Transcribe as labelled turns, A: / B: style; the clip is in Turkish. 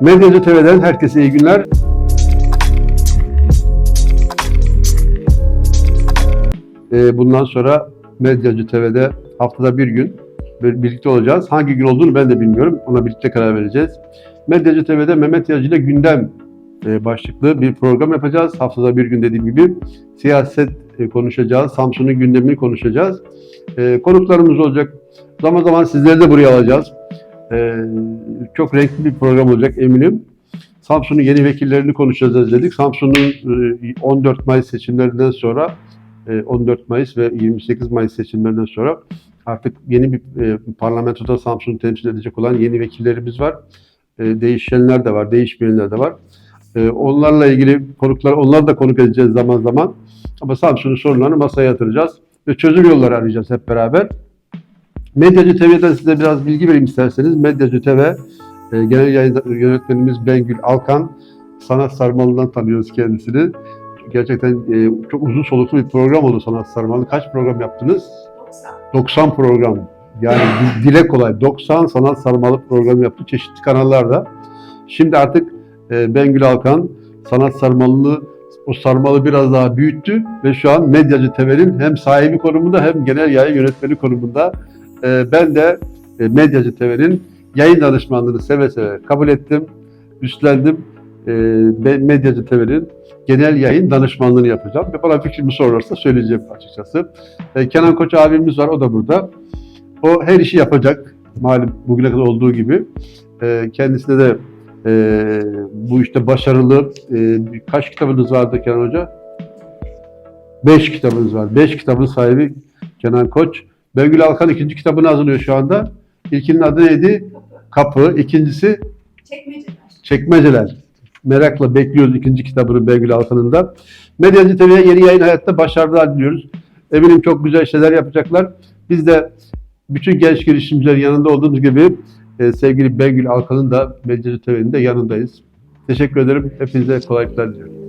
A: Medyacı TV'den herkese iyi günler. Ee, bundan sonra Medyacı TV'de haftada bir gün bir- birlikte olacağız. Hangi gün olduğunu ben de bilmiyorum. Ona birlikte karar vereceğiz. Medyacı TV'de Mehmet Yacı ile gündem e, başlıklı bir program yapacağız. Haftada bir gün dediğim gibi siyaset e, konuşacağız. Samsun'un gündemini konuşacağız. E, konuklarımız olacak. Zaman zaman sizleri de buraya alacağız. E, çok renkli bir program olacak eminim. Samsun'un yeni vekillerini konuşacağız dedik. Samsun'un e, 14 Mayıs seçimlerinden sonra e, 14 Mayıs ve 28 Mayıs seçimlerinden sonra artık yeni bir e, parlamentoda Samsun'u temsil edecek olan yeni vekillerimiz var. E, değişenler de var, değişmeyenler de var. E, onlarla ilgili konuklar, onları da konuk edeceğiz zaman zaman. Ama Samsun'un sorunlarını masaya yatıracağız ve çözüm yolları arayacağız hep beraber. Medyacı TV'den size biraz bilgi vereyim isterseniz. Medyacı TV e, genel yayın yönetmenimiz Bengül Alkan. Sanat Sarmalı'dan tanıyoruz kendisini. Gerçekten e, çok uzun soluklu bir program oldu Sanat Sarmalı. Kaç program yaptınız? 90 program. Yani di- dile kolay. 90 Sanat Sarmalı program yaptı çeşitli kanallarda. Şimdi artık e, Bengül Alkan Sanat Sarmalı'nı o sarmalı biraz daha büyüttü ve şu an Medyacı TV'nin hem sahibi konumunda hem genel yayın yönetmeni konumunda. E, ben de e, Medyacı TV'nin yayın danışmanlığını seve seve kabul ettim, üstlendim. E, Medyacı TV'nin genel yayın danışmanlığını yapacağım ve bana fikrimi sorarsa söyleyeceğim açıkçası. E, Kenan Koç abimiz var, o da burada. O her işi yapacak, malum bugüne kadar olduğu gibi. E, kendisine de e, bu işte başarılı, e, kaç kitabınız vardı Kenan Hoca? Beş kitabınız var. Beş kitabın sahibi Kenan Koç. Bengül Alkan ikinci kitabını hazırlıyor şu anda. İlkinin adı neydi? Kapı. İkincisi
B: Çekmeceler.
A: Çekmeceler. Merakla bekliyoruz ikinci kitabını Bengül Alkan'ın da. Medyacı TV'ye yeni yayın hayatta başarılar diliyoruz. Eminim çok güzel şeyler yapacaklar. Biz de bütün genç girişimcilerin yanında olduğumuz gibi e, sevgili Bengül Alkan'ın da Medyacı TV'nin de yanındayız. Teşekkür ederim. Hepinize kolaylıklar diliyorum.